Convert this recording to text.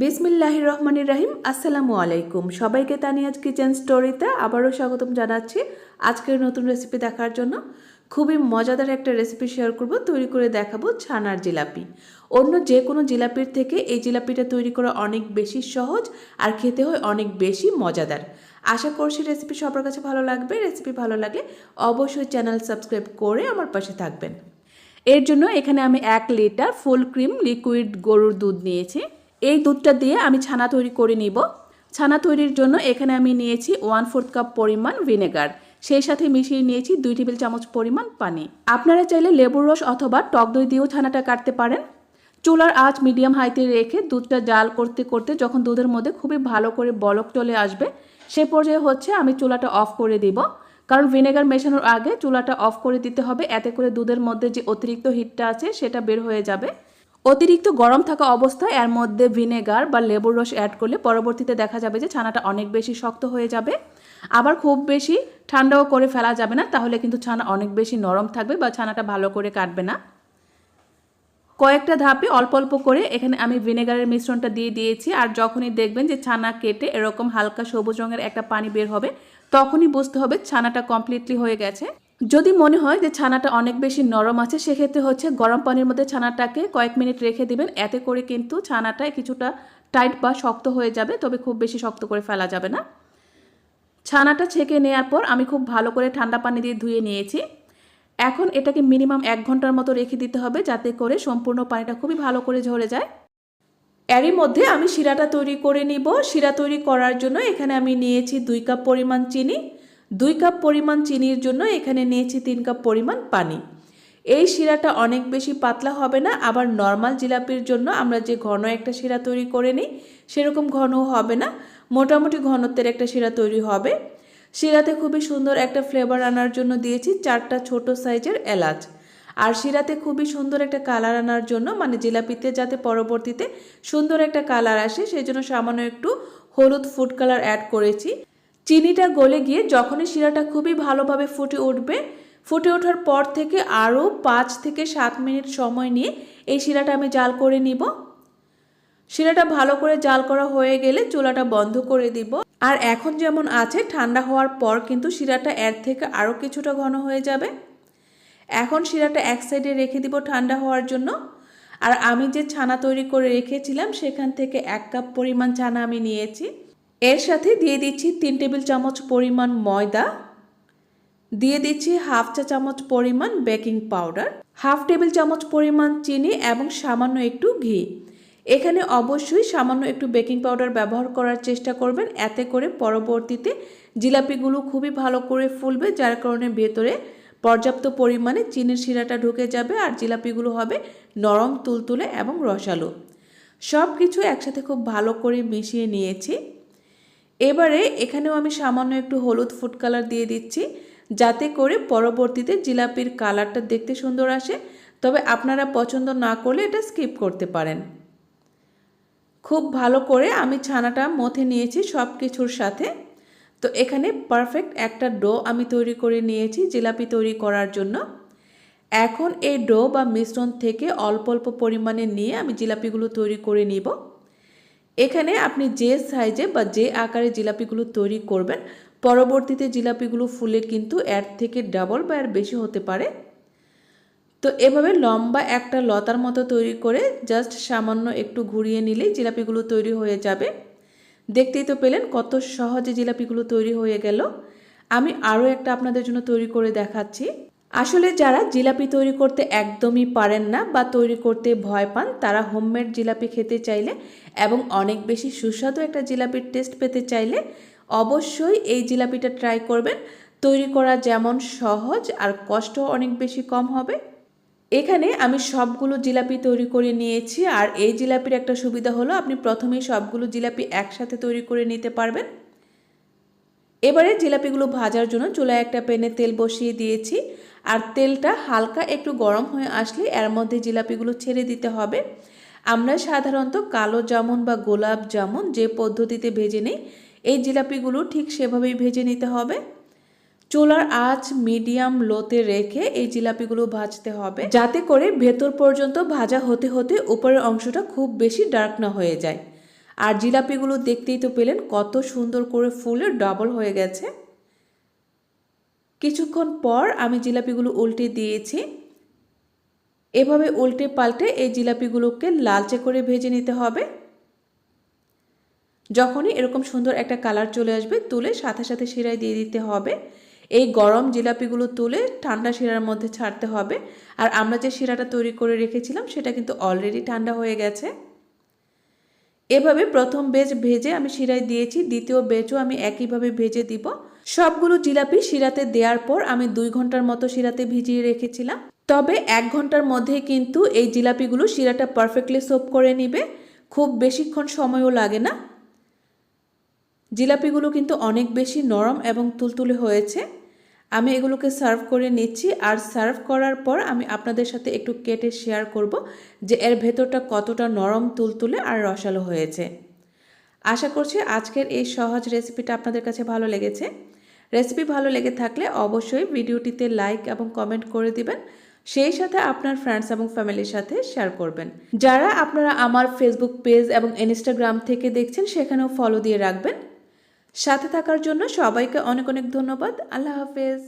বিসমিল্লাহ রহমানির রাহিম, আসসালামু আলাইকুম। সবাইকে তানিয়াজ কিচেন স্টোরিতে আবারও স্বাগতম জানাচ্ছি আজকের নতুন রেসিপি দেখার জন্য। খুবই মজাদার একটা রেসিপি শেয়ার করব, তৈরি করে দেখাবো ছানার জিলাপি। অন্য যে কোনো জিলাপির থেকে এই জিলাপিটা তৈরি করা অনেক বেশি সহজ আর খেতে হয় অনেক বেশি মজাদার। আশা করছি রেসিপি সবার কাছে ভালো লাগবে। রেসিপি ভালো লাগলে অবশ্যই চ্যানেল সাবস্ক্রাইব করে আমার পাশে থাকবেন। এর জন্য এখানে আমি এক লিটার ফুল ক্রিম লিকুইড গরুর দুধ নিয়েছি। এই দুধটা দিয়ে আমি ছানা তৈরি করে নিব। ছানা তৈরির জন্য এখানে আমি নিয়েছি ওয়ান ফোর্থ কাপ পরিমাণ ভিনেগার সেই সাথে মিশিয়ে নিয়েছি দুই টেবিল চামচ পরিমাণ পানি। আপনারা চাইলে লেবুর রস অথবা টক দই দিয়েও ছানাটা কাটতে পারেন। চুলার আঁচ মিডিয়াম হাইতে রেখে দুধটা জাল করতে করতে যখন দুধের মধ্যে খুবই ভালো করে বলক চলে আসবে, সে পর্যায়ে হচ্ছে আমি চুলাটা অফ করে দিব। কারণ ভিনেগার মেশানোর আগে চুলাটা অফ করে দিতে হবে, এতে করে দুধের মধ্যে যে অতিরিক্ত হিটটা আছে সেটা বের হয়ে যাবে। অতিরিক্ত গরম থাকা অবস্থায় এর মধ্যে ভিনেগার বা লেবুর রস অ্যাড করলে পরবর্তীতে দেখা যাবে যে ছানাটা অনেক বেশি শক্ত হয়ে যাবে। আবার খুব বেশি ঠান্ডাও করে ফেলা যাবে না, তাহলে কিন্তু ছানা অনেক বেশি নরম থাকবে বা ছানাটা ভালো করে কাটবে না। কয়েকটা ধাপে অল্প অল্প করে এখানে আমি ভিনেগারের মিশ্রণটা দিয়ে দিয়েছি, আর যখনই দেখবেন যে ছানা কেটে এরকম হালকা সবুজ রঙের একটা পানি বের হবে, তখনই বুঝতে হবে ছানাটা কমপ্লিটলি হয়ে গেছে। যদি মনে হয় যে ছানাটা অনেক বেশি নরম আছে, সেক্ষেত্রে হচ্ছে গরম পানির মধ্যে ছানাটাকে কয়েক মিনিট রেখে দিবেন। এতে করে কিন্তু ছানাটা কিছুটা টাইট বা শক্ত হয়ে যাবে, তবে খুব বেশি শক্ত করে ফেলা যাবে না। ছানাটা ছেঁকে নেওয়ার পর আমি খুব ভালো করে ঠান্ডা পানি দিয়ে ধুয়ে নিয়েছি। এখন এটাকে মিনিমাম এক ঘণ্টার মতো রেখে দিতে হবে, যাতে করে সম্পূর্ণ পানিটা খুবই ভালো করে ঝরে যায়। এরই মধ্যে আমি শিরাটা তৈরি করে নিব। শিরা তৈরি করার জন্য এখানে আমি নিয়েছি দুই কাপ পরিমাণ চিনি। দুই কাপ পরিমাণ চিনির জন্য এখানে নিয়েছি তিন কাপ পরিমাণ পানি। এই শিরাটা অনেক বেশি পাতলা হবে না, আবার নর্মাল জিলাপির জন্য আমরা যে ঘন একটা শিরা তৈরি করে নিই, সেরকম ঘনও হবে না, মোটামুটি ঘনত্বের একটা শিরা তৈরি হবে। শিরাতে খুবই সুন্দর একটা ফ্লেভার আনার জন্য দিয়েছি চারটা ছোট সাইজের এলাচ। আর শিরাতে খুবই সুন্দর একটা কালার আনার জন্য মানে জিলাপিতে যাতে পরবর্তীতে সুন্দর একটা কালার আসে, সেই জন্য সামান্য একটু হলুদ ফুড কালার অ্যাড করেছি। চিনিটা গলে গিয়ে যখনই শিরাটা খুবই ভালোভাবে ফুটে উঠবে, ফুটে ওঠার পর থেকে আরও পাঁচ থেকে সাত মিনিট সময় নিয়ে এই শিরাটা আমি জাল করে নিব। শিরাটা ভালো করে জাল করা হয়ে গেলে চুলাটা বন্ধ করে দিব। আর এখন যেমন আছে, ঠান্ডা হওয়ার পর কিন্তু শিরাটা এর থেকে আরও কিছুটা ঘন হয়ে যাবে। এখন শিরাটা এক সাইডে রেখে দিব ঠান্ডা হওয়ার জন্য। আর আমি যে ছানা তৈরি করে রেখেছিলাম, সেখান থেকে এক কাপ পরিমাণ ছানা আমি নিয়েছি। এর সাথে দিয়ে দিচ্ছি তিন টেবিল চামচ পরিমাণ ময়দা, দিয়ে দিচ্ছি হাফ চা চামচ পরিমাণ বেকিং পাউডার, হাফ টেবিল চামচ পরিমাণ চিনি এবং সামান্য একটু ঘি। এখানে অবশ্যই সামান্য একটু বেকিং পাউডার ব্যবহার করার চেষ্টা করবেন, এতে করে পরবর্তীতে জিলাপিগুলো খুবই ভালো করে ফুলবে, যার কারণে ভেতরে পর্যাপ্ত পরিমাণে চিনির শিরাটা ঢুকে যাবে আর জিলাপিগুলো হবে নরম, তুলতুলে এবং রসালো। সব কিছু একসাথে খুব ভালো করে মিশিয়ে নিয়েছি। এবারে এখানেও আমি সামান্য একটু হলুদ ফুড কালার দিয়ে দিচ্ছি, যাতে করে পরবর্তীতে জিলাপির কালারটা দেখতে সুন্দর আসে। তবে আপনারা পছন্দ না করলে এটা স্কিপ করতে পারেন। খুব ভালো করে আমি ছানাটা মথে নিয়েছি সব কিছুর সাথে। তো এখানে পারফেক্ট একটা ডো আমি তৈরি করে নিয়েছি জিলাপি তৈরি করার জন্য। এখন এই ডো বা মিশ্রণ থেকে অল্প অল্প পরিমাণে নিয়ে আমি জিলাপিগুলো তৈরি করে নিব। এখানে আপনি যে সাইজে বা যে আকারে জিলাপিগুলো তৈরি করবেন, পরবর্তীতে জিলাপিগুলো ফুলে কিন্তু এর থেকে ডাবল বা এর বেশি হতে পারে। তো এভাবে লম্বা একটা লতার মতো তৈরি করে জাস্ট সামান্য একটু ঘুরিয়ে নিলেই জিলাপিগুলো তৈরি হয়ে যাবে। দেখতেই তো পেলেন কত সহজে জিলাপিগুলো তৈরি হয়ে গেল। আমি আরও একটা আপনাদের জন্য তৈরি করে দেখাচ্ছি। আসলে যারা জিলাপি তৈরি করতে একদমই পারেন না বা তৈরি করতে ভয় পান, তারা হোমমেড জিলাপি খেতে চাইলে এবং অনেক বেশি সুস্বাদু একটা জিলাপির টেস্ট পেতে চাইলে অবশ্যই এই জিলাপিটা ট্রাই করবেন। তৈরি করা যেমন সহজ আর কষ্ট অনেক বেশি কম হবে। এখানে আমি সবগুলো জিলাপি তৈরি করে নিয়েছি আর এই জিলাপির একটা সুবিধা হলো আপনি প্রথমেই সবগুলো জিলাপি একসাথে তৈরি করে নিতে পারবেন। এবারে জিলাপিগুলো ভাজার জন্য চুলায় একটা প্যানে তেল বসিয়ে দিয়েছি। আর তেলটা হালকা একটু গরম হয়ে আসলে এর মধ্যে জিলাপিগুলো ছেড়ে দিতে হবে। আমরা সাধারণত কালো জামুন বা গোলাপ জামুন যে পদ্ধতিতে ভেজে নিই, এই জিলাপিগুলো ঠিক সেভাবেই ভেজে নিতে হবে। চুলার আঁচ মিডিয়াম লোতে রেখে এই জিলাপিগুলো ভাজতে হবে। যাতে করে ভেতর পর্যন্ত ভাজা হতে হতে উপরের অংশটা খুব বেশি ডার্ক না হয়ে যায়। আর জিলাপিগুলো দেখতেই তো পেলেন কত সুন্দর করে ফুলে ডাবল হয়ে গেছে। কিছুক্ষণ পর আমি জিলাপিগুলো উল্টে দিয়েছি। এভাবে উল্টে পাল্টে এই জিলাপিগুলোকে লালচে করে ভেজে নিতে হবে। যখনই এরকম সুন্দর একটা কালার চলে আসবে, তুলে সাথে সাথে শিরায় দিয়ে দিতে হবে। এই গরম জিলাপিগুলো তুলে ঠান্ডা শিরার মধ্যে ছাড়তে হবে। আর আমরা যে শিরাটা তৈরি করে রেখেছিলাম, সেটা কিন্তু অলরেডি ঠান্ডা হয়ে গেছে। এভাবে প্রথম বেজ ভেজে আমি শিরায় দিয়েছি, দ্বিতীয় বেজও আমি একইভাবে ভেজে দিব। সবগুলো জিলাপি শিরাতে দেওয়ার পর আমি দুই ঘণ্টার মতো শিরাতে ভিজিয়ে রেখেছিলাম। তবে এক ঘণ্টার মধ্যে কিন্তু এই জিলাপিগুলো শিরাটা পারফেক্টলি সোপ করে নিবে। খুব বেশিক্ষণ সময়ও লাগে না। জিলাপিগুলো কিন্তু অনেক বেশি নরম এবং তুলতুলে হয়েছে। আমি এগুলোকে সার্ভ করে নিচ্ছি আর সার্ভ করার পর আমি আপনাদের সাথে একটু কেটে শেয়ার করব যে এর ভেতরটা কতটা নরম, তুলতুলে আর রসালো হয়েছে। আশা করছি আজকের এই সহজ রেসিপিটা আপনাদের কাছে ভালো লেগেছে। রেসিপি ভালো লেগে থাকলে অবশ্যই ভিডিওটিতে লাইক এবং কমেন্ট করে দিবেন। সেই সাথে আপনার ফ্রেন্ডস এবং ফ্যামিলির সাথে শেয়ার করবেন। যারা আপনারা আমার ফেসবুক পেজ এবং ইনস্টাগ্রাম থেকে দেখছেন, সেখানেও ফলো দিয়ে রাখবেন। সাথে থাকার জন্য সবাইকে অনেক অনেক ধন্যবাদ। আল্লাহ হাফেজ।